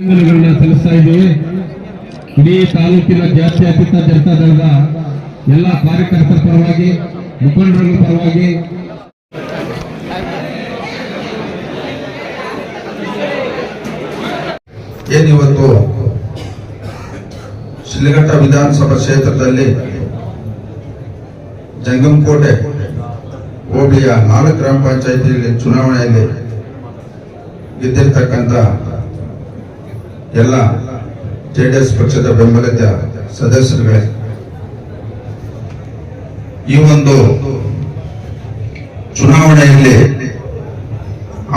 ಅಭಿನಂದನೆಗಳನ್ನ ಸಲ್ಲಿಸ್ತಾ ಇದ್ದೀವಿ. ಇಡೀ ತಾಲೂಕಿನ ಜಾತ್ಯತೀತ ಜನತಾ ದಳದ ಎಲ್ಲ ಕಾರ್ಯಕರ್ತರ ಪರವಾಗಿ ಮುಖಂಡರ ಪರವಾಗಿ. ಏನಿವತ್ತು ಶಿಲಘಟ್ಟ ವಿಧಾನಸಭಾ ಕ್ಷೇತ್ರದಲ್ಲಿ ಜಂಗಮಕೋಟೆ ಹೋಬಳಿಯ ನಾಲ್ಕು ಗ್ರಾಮ ಪಂಚಾಯತಿಯಲ್ಲಿ ಚುನಾವಣೆಯಲ್ಲಿ ಗೆದ್ದಿರ್ತಕ್ಕಂಥ ಎಲ್ಲ ಜೆ ಡಿ ಎಸ್ ಪಕ್ಷದ ಬೆಂಬಲಿತ ಸದಸ್ಯರುಗಳೇ, ಈ ಒಂದು ಚುನಾವಣೆಯಲ್ಲಿ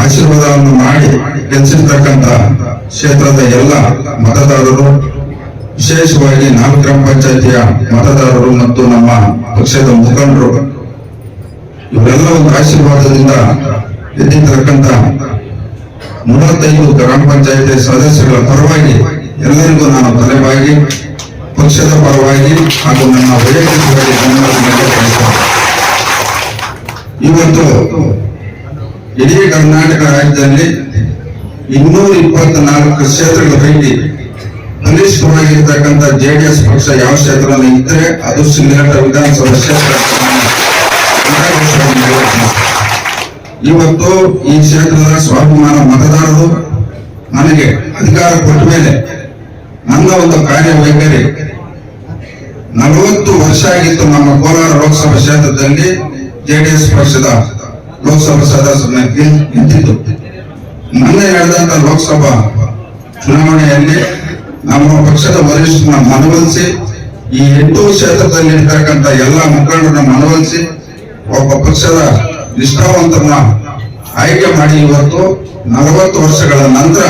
ಆಶೀರ್ವಾದವನ್ನು ಮಾಡಿ ಗೆಲ್ಲಿಸಿರ್ತಕ್ಕಂಥ ಕ್ಷೇತ್ರದ ಎಲ್ಲ ಮತದಾರರು, ವಿಶೇಷವಾಗಿ ನಾಲ್ಕು ಗ್ರಾಮ ಪಂಚಾಯತಿಯ ಮತದಾರರು ಮತ್ತು ನಮ್ಮ ಪಕ್ಷದ ಮುಖಂಡರು, ಇವರೆಲ್ಲ ಒಂದು ಆಶೀರ್ವಾದದಿಂದ ಗೆದ್ದಿರ್ತಕ್ಕಂಥ ಮೂವತ್ತೈದು ಗ್ರಾಮ ಪಂಚಾಯತಿ ಸದಸ್ಯರ ಪರವಾಗಿ ಎಲ್ಲರಿಗೂ ನಾನು ತಲೆಬಾಗಿ, ಪಕ್ಷದ ಪರವಾಗಿ ಹಾಗೂ ನನ್ನ ವೈಯಕ್ತಿಕವಾಗಿ ಇವತ್ತು ಇಡೀ ಕರ್ನಾಟಕ ರಾಜ್ಯದಲ್ಲಿ ಇನ್ನೂರ ಇಪ್ಪತ್ನಾಲ್ಕು ಕ್ಷೇತ್ರಗಳ ಪೈಕಿ ಬಲಿಷ್ಠವಾಗಿರ್ತಕ್ಕಂಥ ಜೆಡಿಎಸ್ ಪಕ್ಷ ಯಾವ ಕ್ಷೇತ್ರದಲ್ಲಿ ಇದ್ರೆ ಅದು ಶಿಲ್ಘಟ್ಟ ವಿಧಾನಸಭಾ ಕ್ಷೇತ್ರ ಇವತ್ತು ಈ ಕ್ಷೇತ್ರದ ಸ್ವಾಭಿಮಾನ ಮತದಾರರು ನನಗೆ ಅಧಿಕಾರ ಕೊಟ್ಟ ಮೇಲೆ ನನ್ನ ಒಂದು ಕಾರ್ಯವೈಖರಿ ನಲವತ್ತು ವರ್ಷ ಆಗಿತ್ತು ನಮ್ಮ ಕೋಲಾರ ಲೋಕಸಭಾ ಕ್ಷೇತ್ರದಲ್ಲಿ ಜೆಡಿಎಸ್ ಪಕ್ಷದ ಲೋಕಸಭಾ ಸದಸ್ಯರನ್ನ ನಿಂತಿತ್ತು ನನ್ನ ನಡೆದಂತ ಲೋಕಸಭಾ ಚುನಾವಣೆಯಲ್ಲಿ ನಮ್ಮ ಪಕ್ಷದ ವರಿಷ್ಠನ ಮನವೊಲಿಸಿ, ಈ ಎಂಟು ಕ್ಷೇತ್ರದಲ್ಲಿ ಇರ್ತಕ್ಕಂಥ ಎಲ್ಲ ಮುಖಂಡರನ್ನ ಮನವೊಲಿಸಿ, ಒಬ್ಬ ಪಕ್ಷದ ನಿಷ್ಠಾವಂತರನ್ನ ಆಯ್ಕೆ ಮಾಡಿ ಇವತ್ತು ನಲವತ್ತು ವರ್ಷಗಳ ನಂತರ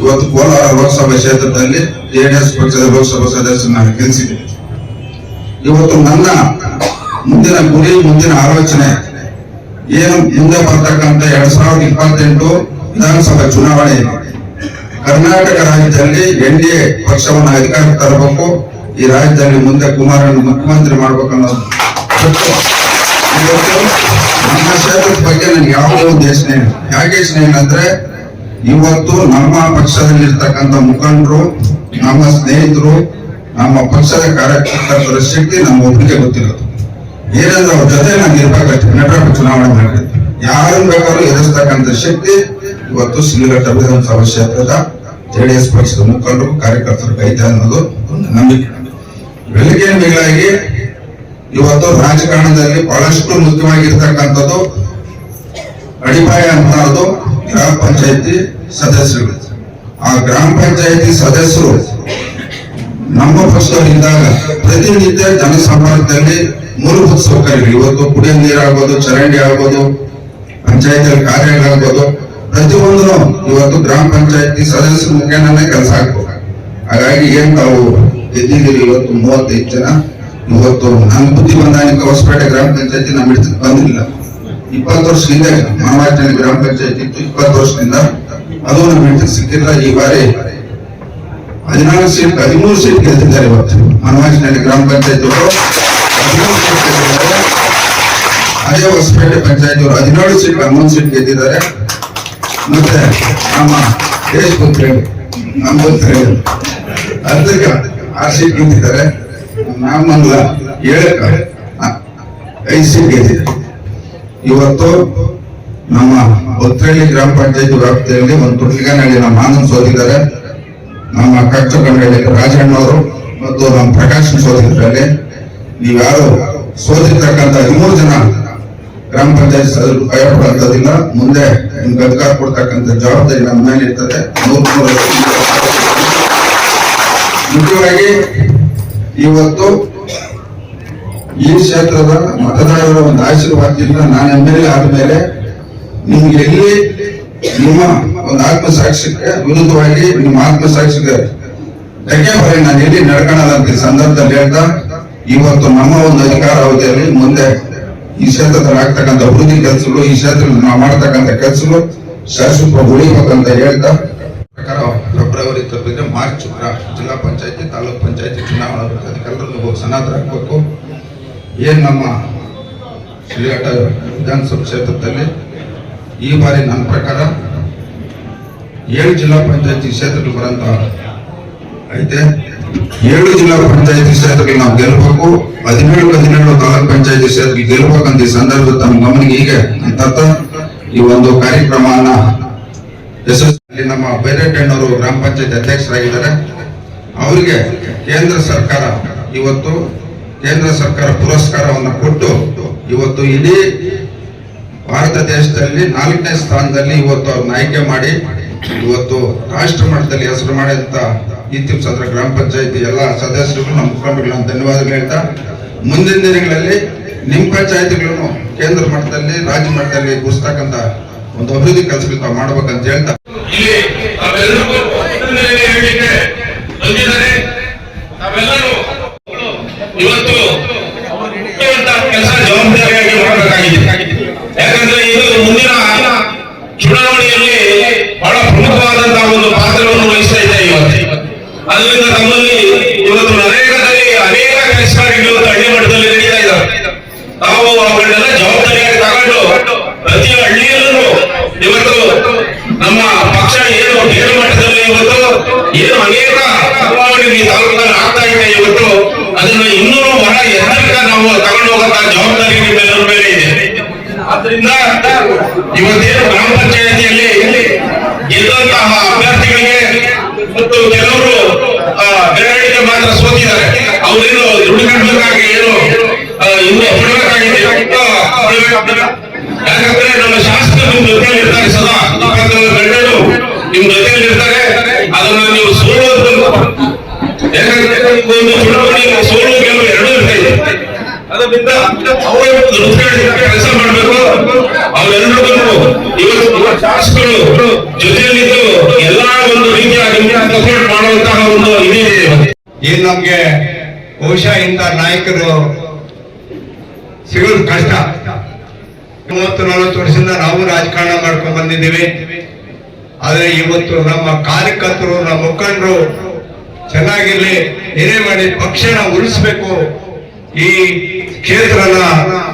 ಇವತ್ತು ಕೋಲಾರ ಲೋಕಸಭಾ ಕ್ಷೇತ್ರದಲ್ಲಿ ಜೆಡಿಎಸ್ ಪಕ್ಷದ ಲೋಕಸಭಾ ಸದಸ್ಯನ ಗೆಲ್ಲಿಸಿದೆ. ಇವತ್ತು ನನ್ನ ಮುಂದಿನ ಗುರಿ, ಮುಂದಿನ ಆಲೋಚನೆ ಏನು ಮುಂದೆ ಬರ್ತಕ್ಕಂಥ ಎರಡ್ ಸಾವಿರದ ಇಪ್ಪತ್ತೆಂಟು ವಿಧಾನಸಭಾ ಚುನಾವಣೆ. ಕರ್ನಾಟಕ ರಾಜ್ಯದಲ್ಲಿ ಎನ್ ಡಿ ಎ ಪಕ್ಷವನ್ನು ಅಧಿಕಾರಕ್ಕೆ ತರಬೇಕು. ಈ ರಾಜ್ಯದಲ್ಲಿ ಮುಂದೆ ಕುಮಾರಣ್ಣ ಮುಖ್ಯಮಂತ್ರಿ ಮಾಡ್ಬೇಕು ಅನ್ನೋದು. ಇವತ್ತು ನಮ್ಮ ಕ್ಷೇತ್ರದ ಬಗ್ಗೆ ನನಗೆ ಯಾವುದೇ ಯೋಚನೆ ಇಲ್ಲ ಯಾಕೆ ಯೋಚನೆ ಅಂದ್ರೆ, ಇವತ್ತು ನಮ್ಮ ಪಕ್ಷದಲ್ಲಿರ್ತಕ್ಕಂಥ ಮುಖಂಡರು, ನಮ್ಮ ಸ್ನೇಹಿತರು, ನಮ್ಮ ಪಕ್ಷದ ಕಾರ್ಯಕರ್ತರ ಶಕ್ತಿ ನಮ್ಮ ಒಬ್ಬರಿಗೆ ಗೊತ್ತಿರೋದು. ಏನಂದ್ರೆ ಅವ್ರ ಜೊತೆ ನಾನು ಇರ್ಬೇಕಷ್ಟೇ ನಟರಾಟ ಚುನಾವಣೆ ಮಾಡಿ ಯಾರನ್ನು ಬೇಕಾದ್ರೂ ಎದುರಿಸ್ತಕ್ಕಂಥ ಶಕ್ತಿ ಇವತ್ತು ಸಿಲಿಘಟ್ಟ ವಿಧಾನಸಭಾ ಕ್ಷೇತ್ರದ ಜೆಡಿಎಸ್ ಪಕ್ಷದ ಮುಖಂಡರು, ಕಾರ್ಯಕರ್ತರು ಕೈತ ಅನ್ನೋದು ಒಂದು ನಂಬಿಕೆ. ಬೆಳಗ್ಗೆ ಮೇಲಾಗಿ ಇವತ್ತು ರಾಜಕಾರಣದಲ್ಲಿ ಬಹಳಷ್ಟು ಮುಖ್ಯವಾಗಿರ್ತಕ್ಕಂಥದ್ದು ಅಡಿಪಾಯ ಅಂತ ಅನ್ನೋದು ಗ್ರಾಮ ಪಂಚಾಯತಿ ಸದಸ್ಯರು. ಆ ಗ್ರಾಮ ಪಂಚಾಯತಿ ಸದಸ್ಯರು ನಮ್ಮ ಪಕ್ಷದಲ್ಲಿದ್ದಾಗ ಪ್ರತಿನಿತ್ಯ ಜನಸಂಪರ್ಕದಲ್ಲಿ ಮೂಲಭೂತ ಸೌಕರ್ಯ. ಇವತ್ತು ಕುಡಿಯೋ ನೀರಾಗ್ಬೋದು, ಚರಂಡಿ ಆಗ್ಬೋದು, ಪಂಚಾಯತಿಯಲ್ಲಿ ಕಾರ್ಯಗಳಾಗ್ಬೋದು ಪ್ರತಿಯೊಂದು ಇವತ್ತು ಗ್ರಾಮ ಪಂಚಾಯತಿ ಸದಸ್ಯರ ಮುಖೇನನೇ ಕೆಲಸ ಆಗ್ಬೋದು. ಹಾಗಾಗಿ ಏನ್ ತಾವು ಇವತ್ತು ಮೂವತ್ತೈದು ಜನ? ಇವತ್ತು ನನ್ನ ಬುದ್ಧಿ ಬಂದಾನಿಕ ಹೊಸಪೇಟೆ ಗ್ರಾಮ ಪಂಚಾಯತಿ ನಮ್ಮ ಹಿಡಿತಕ್ಕೆ ಬಂದಿಲ್ಲ. ಇಪ್ಪತ್ತು ವರ್ಷ ಹಿಂದೆ ಮಾನವಾಚನೆ ಗ್ರಾಮ ಪಂಚಾಯತಿ ಇತ್ತು. ಇಪ್ಪತ್ತು ವರ್ಷದಿಂದ ಅದು ನಮ್ಮ ಹಿಡಿತಕ್ಕೆ ಸಿಕ್ಕಿಲ್ಲ. ಈ ಬಾರಿ ಹದಿನಾಲ್ಕು ಸೀಟ್, ಹದಿಮೂರು ಸೀಟ್ ಗೆದ್ದಿದ್ದಾರೆ ಇವತ್ತು. ಮನವಾಜನಲ್ಲಿ ಗ್ರಾಮ ಪಂಚಾಯತ್ ಅದೇ ಹೊಸಪೇಟೆ ಪಂಚಾಯತ್ ಅವರು ಹದಿನೇಳು ಸೀಟ್, ಹನ್ನೊಂದು ಸೀಟ್ ಗೆದ್ದಿದ್ದಾರೆ. ಮತ್ತೆ ನಮ್ಮ ದೇಶ ಪುತ್ರ ನಮ್ಮ ಪುತ್ರ ಅದಕ್ಕೆ ಆರು ಸೀಟ್ ಗೆದ್ದಿದ್ದಾರೆ. ನಮ್ಮಲ್ಲ ಹೇಳಕ ಇವತ್ತು ನಮ್ಮ ಒತ್ತಳ್ಳಿ ಗ್ರಾಮ ಪಂಚಾಯತ್ ವ್ಯಾಪ್ತಿಯಲ್ಲಿ ಒಂದು ತುಟ್ಲಿಗನಹಳ್ಳಿ ನಮ್ಮ ಆನಂದ್ ಸೋತಿದ್ದಾರೆ ನಮ್ಮ ರಾಜಣ್ಣ ರಾಜಣ್ಣವರು ಮತ್ತು ನಮ್ಮ ಪ್ರಕಾಶ್ ಸೋತಿದ್ರಲ್ಲಿ ನೀವ್ಯಾರು ಸೋತಿರ್ತಕ್ಕಂಥ ಹದಿಮೂರು ಜನ ಗ್ರಾಮ ಪಂಚಾಯತ್ ಸದಸ್ಯರು ಭಯ ಮುಂದೆ ನಿಮ್ಗೆ ಅಧಿಕಾರ ಕೊಡ್ತಕ್ಕಂಥ ಜವಾಬ್ದಾರಿ ನಮ್ಮ ಮೇಲೆ ಇರ್ತದೆ ಮುಖ್ಯವಾಗಿ ಇವತ್ತು ಈ ಕ್ಷೇತ್ರದ ಮತದಾರರ ಒಂದು ಆಶೀರ್ವಾದದಿಂದ ನಾನು ಎಂ ಎಲ್ ಎ ಆದ್ಮೇಲೆ ನಿಮ್ಗೆ ನಿಮ್ಮ ಒಂದು ಆತ್ಮಸಾಕ್ಷಿಗೆ ವಿರುದ್ಧವಾಗಿ ನಿಮ್ಮ ಆತ್ಮಸಾಕ್ಷಿಗೆ ಧಕ್ಕೆ ಬರೀ ನಾನು ಎಲ್ಲಿ ಈ ಸಂದರ್ಭದಲ್ಲಿ ಹೇಳ್ತಾ, ಇವತ್ತು ನಮ್ಮ ಒಂದು ಅಧಿಕಾರ ಅವಧಿಯಲ್ಲಿ ಮುಂದೆ ಈ ಕ್ಷೇತ್ರದಲ್ಲಿ ಆಗ್ತಕ್ಕಂಥ ಅಭಿವೃದ್ಧಿ ಕೆಲಸಗಳು, ಈ ಕ್ಷೇತ್ರದಲ್ಲಿ ನಾವು ಮಾಡ್ತಕ್ಕಂಥ ಕೆಲಸಗಳು ಶಾಶ್ವತ ಉಳಿಬೇಕಂತ ಹೇಳ್ತಾ ತಪ್ಪಿದ್ರೆ ಮಾರ್ಚ್ ಜಿಲ್ಲಾ ಪಂಚಾಯತಿ, ತಾಲೂಕ್ ಪಂಚಾಯತಿ ಚುನಾವಣಾ ಅದಕ್ಕೆಲ್ಲರೂ ಸನಾಥರ ಹಾಕಬೇಕು. ಏನು ನಮ್ಮ ಶಿಲಿಘಟ್ಟ ವಿಧಾನಸಭಾ ಕ್ಷೇತ್ರದಲ್ಲಿ? ಈ ಬಾರಿ ನನ್ನ ಪ್ರಕಾರ ಏಳು ಜಿಲ್ಲಾ ಪಂಚಾಯತಿ ಕ್ಷೇತ್ರಗಳು ಬರಂತ ಐತೆ. ಏಳು ಜಿಲ್ಲಾ ಪಂಚಾಯತಿ ಕ್ಷೇತ್ರಗಳು ನಾವು ಗೆಲ್ಲಬೇಕು ಹದಿನೇಳು ಹದಿನೇಳು ತಾಲೂಕ್ ಪಂಚಾಯತಿ ಕ್ಷೇತ್ರಗಳು ಗೆಲ್ಲಬೇಕಂತ ಈ ಸಂದರ್ಭದಲ್ಲಿ ತಮ್ಮ ಗಮನಿಗೆ ಹೀಗೆ ಅಂತ ಈ ಒಂದು ಕಾರ್ಯಕ್ರಮನ ಯಶಸ್ವಿ ನಮ್ಮ ಬೈರೇಟಣ್ಣವರು ಗ್ರಾಮ ಪಂಚಾಯತ್ ಅಧ್ಯಕ್ಷರಾಗಿದ್ದಾರೆ. ಅವರಿಗೆ ಕೇಂದ್ರ ಸರ್ಕಾರ ಇವತ್ತು ಕೇಂದ್ರ ಸರ್ಕಾರ ಪುರಸ್ಕಾರವನ್ನು ಕೊಟ್ಟು ಇವತ್ತು ಇಡೀ ಭಾರತ ದೇಶದಲ್ಲಿ ನಾಲ್ಕನೇ ಸ್ಥಾನದಲ್ಲಿ ಇವತ್ತು ಅವ್ರನ್ನ ಆಯ್ಕೆ ಮಾಡಿ ಇವತ್ತು ರಾಷ್ಟ್ರ ಮಟ್ಟದಲ್ಲಿ ಹೆಸರು ಮಾಡಿದಂತ ಇತ್ತಿಪ್ಸಂದ್ರ ಗ್ರಾಮ ಪಂಚಾಯತಿ ಎಲ್ಲ ಸದಸ್ಯರಿಗೂ ನಮ್ಮ ಮುಖಂಡರುಗಳನ್ನು ಧನ್ಯವಾದಗಳು ಹೇಳ್ತಾ, ಮುಂದಿನ ದಿನಗಳಲ್ಲಿ ನಿಮ್ಮ ಪಂಚಾಯತಿಗಳನ್ನು ಕೇಂದ್ರ ಮಟ್ಟದಲ್ಲಿ, ರಾಜ್ಯ ಮಟ್ಟದಲ್ಲಿ ಗುರುಸ್ತಕ್ಕಂತ ಒಂದು ಅಭಿವೃದ್ಧಿ ಕೆಲಸಗಳು ತಾವು ಮಾಡ್ಬೇಕಂತ ಹೇಳ್ತಾ ಇಲ್ಲಿ ತಾವೆಲ್ಲರಿಗೂ ಹೇಳಲಿಕ್ಕೆ ಬಂದಿದ್ದಾರೆ. ತಾವೆಲ್ಲರೂ ಇವತ್ತು ಕೆಲಸ ಜವಾಬ್ದಾರಿಯಾಗಿ ಮಾಡಬೇಕಾಗಿದೆ ಯಾಕಂದ್ರೆ ಇದು ಮುಂದಿನ ಚುನಾವಣೆಯಲ್ಲಿ ಬಹಳ ಪ್ರಮುಖವಾದಂತಹ ಒಂದು ಪಾತ್ರವನ್ನು ವಹಿಸ್ತಾ ಇದೆ ಇವತ್ತು. ಅದರಿಂದ ನಮ್ಮಲ್ಲಿ ಇವತ್ತು ನರೇಗಾದಲ್ಲಿ ಅನೇಕ ಕೆಲಸ ಏನು ಅನೇಕ ಬದಲಾವಣೆಗಳು ಈ ತಾಲೂಕಿನಲ್ಲಿ ಆಗ್ತಾ ಇದೆ ಇವತ್ತು. ಅದನ್ನು ಇನ್ನೂ ಹೊರ ಎತ್ತರಕ್ಕೆ ನಾವು ತಗೊಂಡು ಹೋಗಂತ ಜವಾಬ್ದಾರಿ ನಿಮ್ಮೆಲ್ಲರ ಮೇಲೆ ಇದೆ. ಆದ್ರಿಂದ ಇವತ್ತೇನು ಗ್ರಾಮ ಪಂಚಾಯತಿಯಲ್ಲಿ ಗೆದ್ದಂತಹ ಅಭ್ಯರ್ಥಿಗಳಿಗೆ ಮತ್ತು ಕೆಲವರು ಬೆಳವಣಿಗೆ ಮಾತ್ರ ಸೋತಿದ್ದಾರೆ. ಅವರೇನು ದುಡಿಮೆಬೇಕಾಗಿ ಏನು ಆ, ಇನ್ನೂ ಪಡಬೇಕಾಗಿದೆ ಯಾಕಂದ್ರೆ ನಮ್ಮ ಶಾಸಕರು ನಿಮ್ ಜೊತೆಯಲ್ಲಿ ಇರ್ತಾರೆ ಸದಾ. ಇಪ್ಪತ್ತೊಂದು ಗಂಟೆಗಳು ನಿಮ್ ಜೊತೆಯಲ್ಲಿ ಇರ್ತಾರೆ. ಅದನ್ನ ನೀವು ಸೋಲೋದು ಯಾಕಂದ್ರೆ ಒಂದು ಚುನಾವಣೆ ಸೋಲು ಗೆಲುವು ಎರಡೂ ಇರ್ತಾ ಇದೆ. ಅದರಿಂದ ಅವರೇ ಒಂದು ವೃತ್ತಿಯಲ್ಲಿ ಕೆಲಸ ಮಾಡಬೇಕು. ಅವರೆಲ್ಲರಿಗೂ ಇವತ್ತು ಶಾಸಕರು ಜೊತೆಯಲ್ಲಿದ್ದು ಎಲ್ಲಾ ಒಂದು ರೀತಿಯ ನಿಮಗೆ ಮಾಡುವಂತಹ ಒಂದು ಇದಿದೆ. ಏನ್ ನಮ್ಗೆ ಬಹುಶಃ ಇಂಥ ನಾಯಕರು ಸಿಗೋದು ಕಷ್ಟ. ಮೂವತ್ತು ನಲವತ್ತು ವರ್ಷದಿಂದ ನಾವು ರಾಜಕಾರಣ ಮಾಡ್ಕೊಂಡ್ ಬಂದಿದ್ದೀವಿ. ಆದ್ರೆ ಇವತ್ತು ನಮ್ಮ ಕಾರ್ಯಕರ್ತರು, ನಮ್ಮ ಮುಖಂಡರು ಚೆನ್ನಾಗಿರ್ಲಿ, ಏನೇ ಮಾಡಿ ಪಕ್ಷನ ಉಳಿಸ್ಬೇಕು. ಈ ಕ್ಷೇತ್ರನ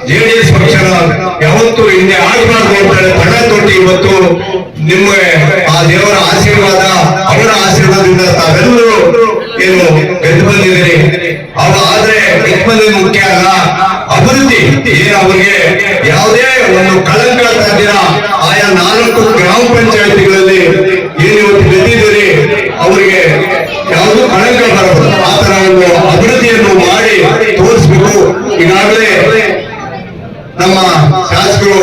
ಜೆಡಿಎಸ್ ಪಕ್ಷನ ಯಾವತ್ತು ಹಿಂದೆ ಆಗಬಾರ್ದು ಅಂತಾರೆ ಪಣ ತೊಟ್ಟು ಇವತ್ತು ನಿಮ್ಮ ಆ ದೇವರ ಆಶೀರ್ವಾದ, ಅವರ ಆಶೀರ್ವಾದದಿಂದ ತಾವೆಲ್ಲರೂ ಏನು ಗೆದ್ದು ಬಂದಿದ್ದೀರಿ. ಅವ ಆದ್ರೆ ಗೆದ್ದು ಮುಖ್ಯ ಅಲ್ಲ. ಅಭಿವೃದ್ಧಿ ಏನು ಅವರಿಗೆ ಯಾವುದೇ ಒಂದು ಕಳಂಕ ತಂದಿರ ಆಯಾ ನಾಲ್ಕು ಗ್ರಾಮ ಪಂಚಾಯತಿಗಳಲ್ಲಿ ಏನು ಇವತ್ತು ಗೆದ್ದಿದ್ದೀರಿ ಅವರಿಗೆ ಯಾವುದು ಕಳಂಕ ಬರಬಹುದು ಆ ತರ ಒಂದು ಅಭಿವೃದ್ಧಿಯನ್ನು ಮಾಡಿ ತೋರಿಸ್ಬೇಕು ಈಗಾಗಲೇ ನಮ್ಮ ಶಾಸಕರು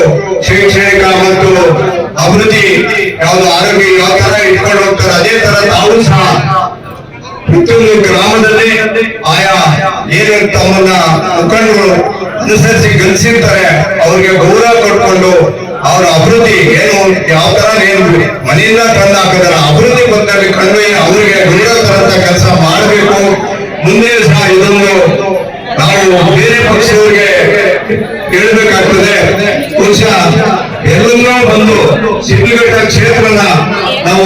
ಶೈಕ್ಷಣಿಕ ಮತ್ತು ಅಭಿವೃದ್ಧಿ ಯಾವುದು ಆರೋಗ್ಯ ಯಾವ ತರ ಇಟ್ಕೊಂಡು ಹೋಗ್ತಾರೆ ಅದೇ ತರ ತಾವು ಸಹ ಪ್ರತಿಯೊಂದು ಗ್ರಾಮದಲ್ಲಿ ಆಯಾ ಏನು ತಮ್ಮನ್ನ ಮುಖಂಡರು ಅನುಸರಿಸಿ ಗಳಿಸಿರ್ತಾರೆ. ಅವ್ರಿಗೆ ಗೌರವ ಕೊಟ್ಕೊಂಡು ಅವರ ಅಭಿವೃದ್ಧಿ ಏನು, ಯಾವ ತರ ಏನು ಮನೆಯಿಂದ ತಂದು ಹಾಕಿದಾರ ಅಭಿವೃದ್ಧಿ ಬಂದಲ್ಲಿ ಕಂಡು ಅವರಿಗೆ ಗೌರವ ತರಂತ ಕೆಲಸ ಮಾಡಬೇಕು. ಮುಂದೆ ಸಹ ಇದೊಂದು ನಾವು ಬೇರೆ ಪಕ್ಷದವರಿಗೆ ಹೇಳ್ಬೇಕಾಗ್ತದೆ. ಬಹುಶಃ ಎಲ್ಲರೂ ಬಂದು ಸಿಡ್ಲಘಟ್ಟ ಕ್ಷೇತ್ರನ ನಾವು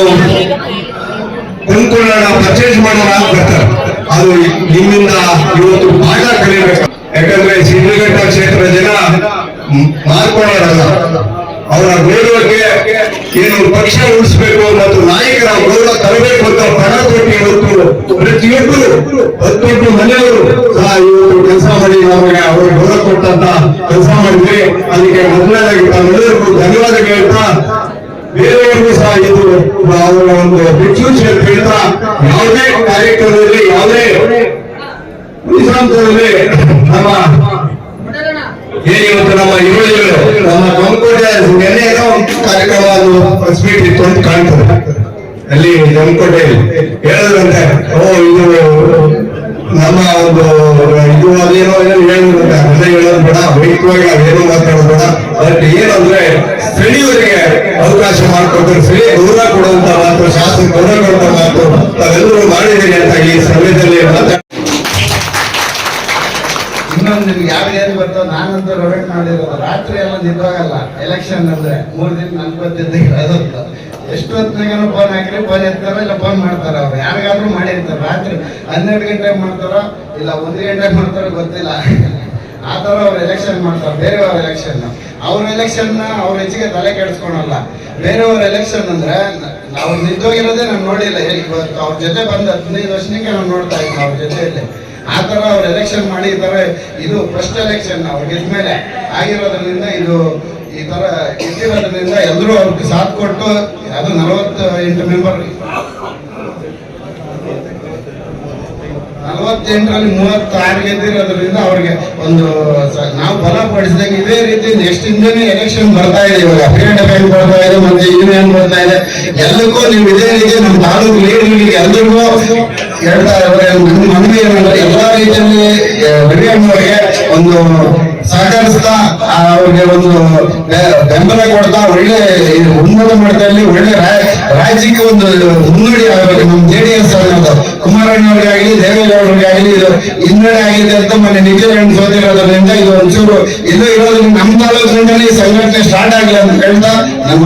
ಕೊಂಡ್ಕೊಳ್ಳೋಣ ಪರ್ಚೇಸ್ ಮಾಡೋಣ ಅಂತ ಬರ್ತಾರೆ. ಅದು ನಿಮ್ಮಿಂದ ಇವತ್ತು ಪಾಠ ಕಲಿಬೇಕು ಯಾಕಂದ್ರೆ ಸಿದ್ಧಘಟ್ಟ ಕ್ಷೇತ್ರ ಜನ ಮಾಡ್ಕೊಳ್ಳೋರಲ್ಲ ಅವರ ಗೌರವಕ್ಕೆ ಏನು ಪಕ್ಷ ಉಳಿಸ್ಬೇಕು ಮತ್ತು ನಾಯಕರ ಗೌರವ ತರಬೇಕು ಅಂತ ಪಣ ಕೊಟ್ಟು ಇವತ್ತು ಪ್ರತಿಯೊಬ್ಬರು ಹತ್ತೊಟ್ಟು ಮನೆಯವರು ಸಹ ಇವತ್ತು ಕೆಲಸ ಮಾಡಿ ನಮಗೆ ಅವರು ಗೌರವ ಕೊಟ್ಟಂತ ಕೆಲಸ ಮಾಡಿದ್ವಿ ಅದಕ್ಕೆ ಮೊದಲನೇದಾಗಿ ಧನ್ಯವಾದ ಧನ್ಯವಾದಗಳು ಹೇಳ್ತಾ, ಬೇರೆಯವರಿಗೂ ಸಹ ಇದು ಅವರ ಒಂದು ಹೆಚ್ಚು ಹೇಳ್ತಾ ಯಾವುದೇ ಕಾರ್ಯಕ್ರಮದಲ್ಲಿ ಯಾವುದೇ ನಮ್ಮ ಏನಿವತ್ತು ನಮ್ಮ ಯುವಜನರು, ನಮ್ಮ ಜಮಕೋಟೆ ನೆನ್ನೆ ಏನೋ ಅದು ಕಾಣ್ತದೆ. ಅಲ್ಲಿ ಜಮಕೋಟೆಯಲ್ಲಿ ಹೇಳಿದ್ರಂತೆ ಓ, ಇದು ನಮ್ಮ ಒಂದು ಇದು ಅದೇನೋ ಏನೋ ಹೇಳಿದ್ರಂತೆ ಅದನ್ನ ಹೇಳೋದು ಬೇಡ ವೈಯಕ್ತಿಕವಾಗಿ ಅದೇನೋ ಮಾತಾಡೋದು ಬೇಡ. ಬಟ್ ಏನಂದ್ರೆ, ಸ್ಥಳೀಯರಿಗೆ ಅವಕಾಶ ಮಾಡಿಕೊಡ್ತಾರೆ, ಸ್ಥಳೀಯ ಗೌರವ ಕೊಡುವಂತ ಮಾತು ಶಾಸಕ ಗೌರವ ಕೊಡುವಂತ ಮಾತು ತಾವೆಲ್ಲರೂ ಮಾಡಿದ್ದೀರಿ ಅಂತ ಈ ಸಮಯದಲ್ಲಿ ಮಾತಾಡ ಇನ್ನೊಂದು ನಿಮ್ಗೆ ಯಾವ ಏನು ಬರ್ತೋ ನಾನಂತೂ ರೊಡಕ್ ಮಾಡಿರೋದು. ರಾತ್ರಿ ಎಲ್ಲ ನಿಂತೋಗಲ್ಲ. ಎಲೆಕ್ಷನ್ ಅಂದ್ರೆ ಮೂರ್ ದಿನ ನನ್ ಗೊತ್ತಿದ್ದ ಎಷ್ಟು ಹೊತ್ತಿನಾಗ ಫೋನ್ ಹಾಕಿರಿ ಫೋನ್ ಎತ್ತಾರ ಇಲ್ಲ ಫೋನ್ ಮಾಡ್ತಾರ ಅವ್ರು. ಯಾರಿಗಾದ್ರೂ ಮಾಡಿರ್ತಾರೆ. ರಾತ್ರಿ ಹನ್ನೆರಡು ಗಂಟೆಗೆ ಮಾಡ್ತಾರೋ ಇಲ್ಲ ಒಂದು ಗಂಟೆಗೆ ಮಾಡ್ತಾರೋ ಗೊತ್ತಿಲ್ಲ. ಆ ತರ ಅವ್ರು ಎಲೆಕ್ಷನ್ ಮಾಡ್ತಾರ. ಬೇರೆಯವ್ರ ಎಲೆಕ್ಷನ್ ಅವ್ರ ಎಲೆಕ್ಷನ್ ಅವ್ರ ಹೆಚ್ಚಿಗೆ ತಲೆ ಕೆಡಿಸ್ಕೊಳಲ್ಲ. ಬೇರೆಯವ್ರ ಎಲೆಕ್ಷನ್ ಅಂದ್ರೆ ಅವ್ರು ನಿಂತೋಗಿರೋದೇ ನಾನು ನೋಡಿಲ್ಲ. ಹೇಳಿ ಅವ್ರ ಜೊತೆ ಬಂದ ಹದಿನೈದು ವರ್ಷಕ್ಕೆ ನಾನು ನೋಡ್ತಾ ಇದ್ದೀನಿ ಅವ್ರ ಜೊತೆಯಲ್ಲಿ. ಆ ಥರ ಅವ್ರು ಎಲೆಕ್ಷನ್ ಮಾಡಿ ಈ ಇದು ಫಸ್ಟ್ ಎಲೆಕ್ಷನ್ ಅವ್ರು ಗೆದ್ಮೇಲೆ ಆಗಿರೋದ್ರಿಂದ ಇದು ಈ ಥರ ಗೆದ್ದಿರೋದ್ರಿಂದ ಎಲ್ಲರೂ ಅವ್ರಿಗೆ ಸಾಥ್ ಕೊಟ್ಟು ಅದು ನಲವತ್ತು ಎಂಟು ಮೆಂಬರ್ ನಲವತ್ತೆಂಟರಲ್ಲಿ ಮೂವತ್ತಾರು ಗೆದ್ದಿರೋದ್ರಿಂದ ಅವ್ರಿಗೆ ಒಂದು ನಾವು ಬಲಪಡಿಸಿದಂಗೆ ಇದೇ ರೀತಿ ನೆಕ್ಸ್ಟ್ ಇಂದನೇ ಎಲೆಕ್ಷನ್ ಬರ್ತಾ ಇದೆ ಇವಾಗ. ಪೀರಿಯಡ್ ಬ್ಯಾಂಕ್ ಬರ್ತಾ ಇದೆ, ಮತ್ತೆ ಯೂನಿಯನ್ ಬರ್ತಾ ಇದೆ. ಎಲ್ಲಕ್ಕೂ ನೀವು ಇದೇ ರೀತಿ ನಮ್ಮ ತಾಲೂಕು ಲೀಡರ್ಗಳಿಗೆ ಎಲ್ರಿಗೂ ಹೇಳ್ತಾ ಇದ್ದಾರೆ. ನಮ್ಮ ಮನವಿ ಎಲ್ಲಾ ರೀತಿಯಲ್ಲಿ ಒಂದು ಸಹಕರಿಸ್ತಾ ಅವ್ರಿಗೆ ಒಂದು ಬೆಂಬಲ ಕೊಡ್ತಾ, ಒಳ್ಳೆ ಉನ್ನತ ಮಟ್ಟದಲ್ಲಿ ಒಳ್ಳೆ ರಾಜ್ಯಕ್ಕೆ ಒಂದು ಮುನ್ನಡಿ ಆಗಬೇಕು. ನಮ್ಮ ಜೆ ಡಿ ಎಸ್ ಅನ್ನೋದು ದೇವೇಗೌಡರಿಗೆ ಆಗಲಿ ಇದು ಹಿನ್ನಡೆ ಆಗಿದೆ ಅಂತ ಮೊನ್ನೆ ನಿಜರಣ್ಣ ಸೋತಿರೋದ್ರಿಂದ ಇದು ಒಂಚೂರು, ಇದು ಇರೋದ್ರಿಂದ ನಮ್ಮ ತಾಲೂಕಿನಲ್ಲಿ ಸಂಘಟನೆ ಸ್ಟಾರ್ಟ್ ಆಗಲಿ ಅಂತ ಹೇಳ್ತಾ ನಮ್ಮ